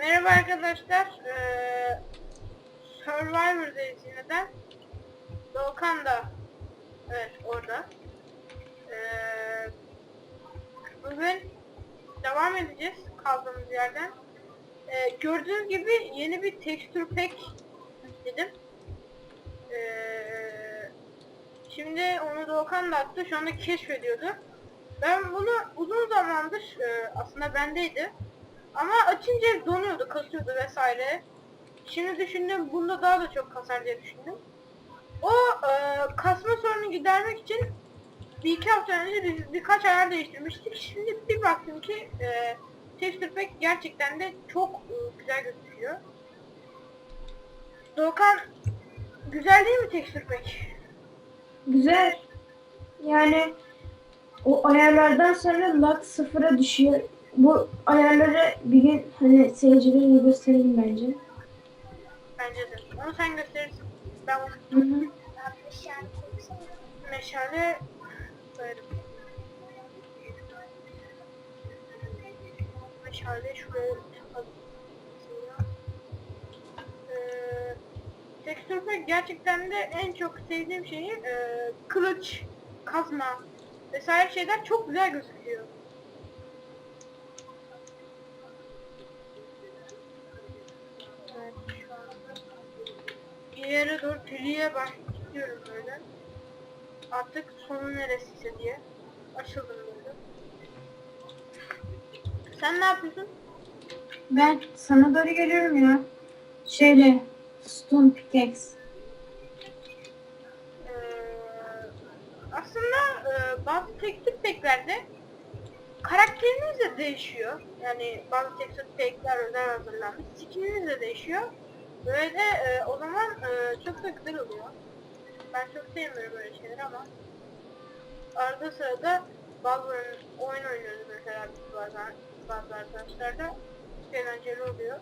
Merhaba arkadaşlar. Ee, Survivor'dayız yine de. Doğukan da evet orada. Ee, bugün devam edeceğiz kaldığımız yerden. Ee, gördüğünüz gibi yeni bir texture pack yükledim. Ee, şimdi onu Doğukan da attı. Şu anda keşfediyordu. Ben bunu uzun zamandır e, aslında bendeydi. Ama açınca donuyordu, kasıyordu vesaire. Şimdi düşündüm bunda daha da çok kasar diye düşündüm. O e, kasma sorunu gidermek için bir iki hafta önce biz birkaç ayar değiştirmiştik. Şimdi bir baktım ki e, texture pack gerçekten de çok e, güzel gözüküyor. Doğukan güzel değil mi texture pack? Güzel. Yani o ayarlardan sonra lag sıfıra düşüyor. Bu ayarları bir gün hani seyircilere gösterelim bence. Bence de. Onu sen gösterirsin. Ben Hı unuttum. hı. Meşale koyarım. Meşale şuraya yapalım. Ee, pack gerçekten de en çok sevdiğim şeyi e, kılıç, kazma vesaire şeyler çok güzel gözüküyor. Evet, şu anda bir yere doğru teliye başlıyorum böyle. Artık sonu neresiyse diye. Açıldım böyle. Sen ne yapıyorsun? Ben sana doğru geliyorum ya. Şöyle stone pickaxe. Ee, aslında e, bazı texture packlerde karakteriniz de değişiyor. Yani bazı texture packler özel hazırlanmış. Skininiz de değişiyor. Böyle e, o zaman e, çok da güzel oluyor. Ben çok sevmiyorum böyle şeyleri ama arada sırada bazı oyun, oynuyoruz mesela biz bazen bazı arkadaşlarla eğlenceli oluyor.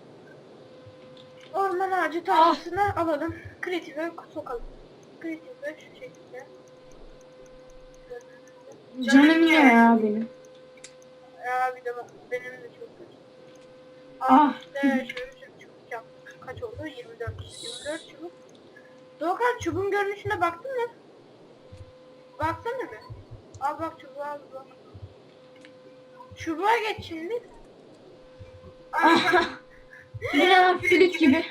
Orman ağacı tarlasına alalım. Kreatife sokalım. Kreatife şu şekilde. Canım ne ya benim. Ya bir de bak, benim de çok kötü. Ah. Ah. işte şöyle çubuk yaptık. Kaç oldu? 24. 24 çubuk. Doğukan çubuğun görünüşüne baktın mı? Baksana bir. Al bak çubuğa al bak. Çubuğa geç şimdi. Lan flüt gibi.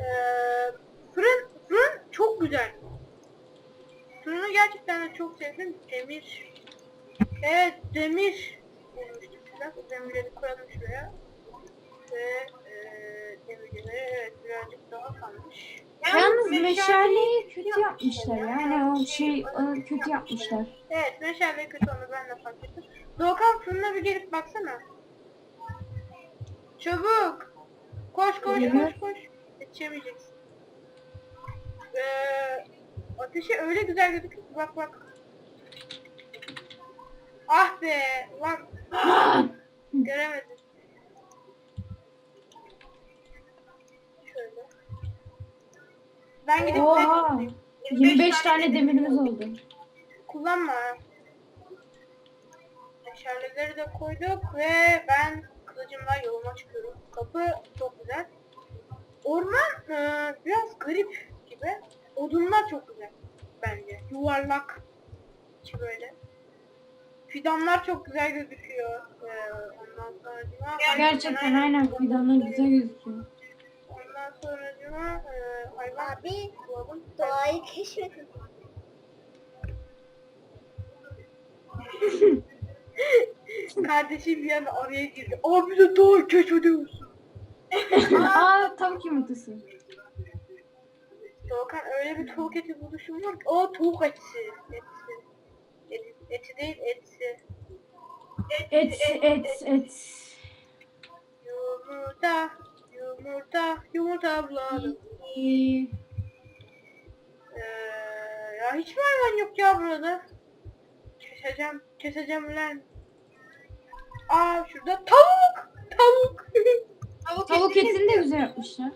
Eee, fırın, fırın çok güzel. Fırını gerçekten de çok sevdim. Demir. Evet demir. biraz. O demirleri koyalım şuraya. Evet birazcık daha kalmış. Yalnız meşaleyi kötü yapmışlar yani o şey onu kötü yapmışlar. Evet meşale kötü onu ben de fark ettim. Doğukan fırına bir gelip baksana. Çabuk. Koş koş Geliyor. koş koş. Yetişemeyeceksin. Ee, ateşi öyle güzel gözüküyor ki bak bak. Ah be lan göremedim. Şöyle. Ben gidip Oha. 25 tane demirimiz oldu. kullanma. Meşaleleri de koyduk ve ben kılıcımla yoluma çıkıyorum. Kapı çok güzel. Orman e, biraz garip gibi. Odunlar çok güzel bence. Yuvarlak içi böyle. Fidanlar çok güzel gözüküyor. E, ondan sonra Gerçekten aynen fidanlar güzel gözüküyor. Abi bulalım. doğayı keşfedin. Kardeşim bir yana araya girdi. Abi de daha keşfediyorsun. Aa tavuk yumurtası. Doğukan öyle bir tavuk eti buluşum var ki. O tavuk etsi. Etsi. Eti, eti değil etsi. Et et et. Yumurta. Yumurta. Yumurta. İyi. Ee, ya hiç mi hayvan yok ya burada? Keseceğim. Keseceğim lan. Aa şurada tavuk. Tavuk. tavuk, Tavuk etini de güzel yapmışlar.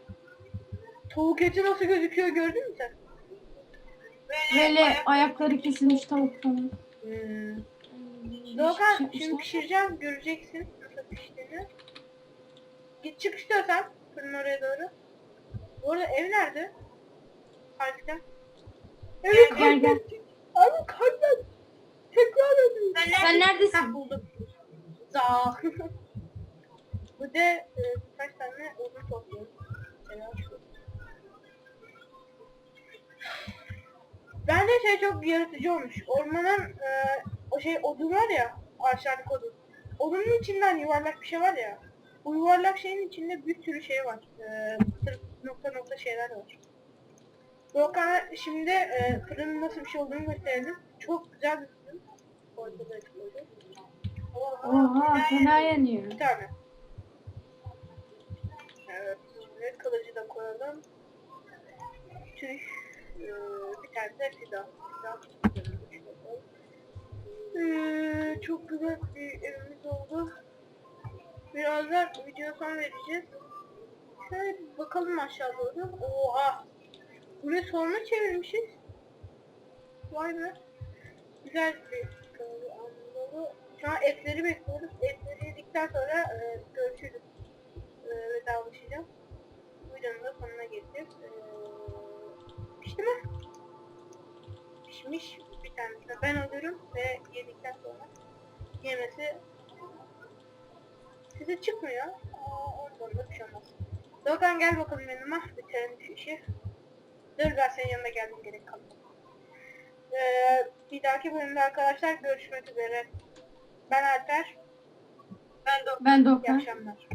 Tavuk eti nasıl gözüküyor gördün mü sen? Böyle ayakları kesilmiş tavuk falan. Hmm. Hmm, Doğukan şey şimdi pişireceğim göreceksin nasıl piştiğini. Git çık istiyorsan fırın oraya doğru. Bu arada ev nerede? Harbiden. Evet Gel, gel. kaybettik. Abi kaybettik. Tekrar ödeyim. Sen neredesin? Heh, buldum. Za. Bu da e, birkaç tane odun topluyorum. Mesela şu. Bence şey çok yaratıcı olmuş. Ormanın e, o şey odun var ya, ağaçlardaki odun. Odunun içinden yuvarlak bir şey var ya. Bu yuvarlak şeyin içinde bir sürü şey var. E, sırf nokta nokta şeyler var. Volkan'a şimdi e, fırının nasıl bir şey olduğunu gösterelim. Çok güzel bir fırın. Ortada açılıyor. Oha fena yanıyor. Bir tane. Evet, şimdi kılıcı da koyalım. Tüh. Ee, bir tane de fidan. Fidan. Ee, çok güzel bir evimiz oldu. Birazdan video son vereceğiz. Şöyle bir bakalım aşağı doğru. Oha! Buraya sorma çevirmişiz. Vay be. Güzel bir anlamı. Şu an etleri bekliyoruz. Etleri yedikten sonra e, görüşürüz. E, vedalaşacağım. Videonun da sonuna geleceğiz. E, pişti mi? Pişmiş. Bir tanesini ben alıyorum ve yedikten sonra yemesi size çıkmıyor. Aa, ondan da bir şey olmaz. Doğukan gel bakalım yanıma. Bitirelim işi. Dur ben senin yanına geldim gerek kalmadı. Ee, bir dahaki bölümde arkadaşlar görüşmek üzere. Ben Alper. Ben de Ben İyi Doğukan. akşamlar.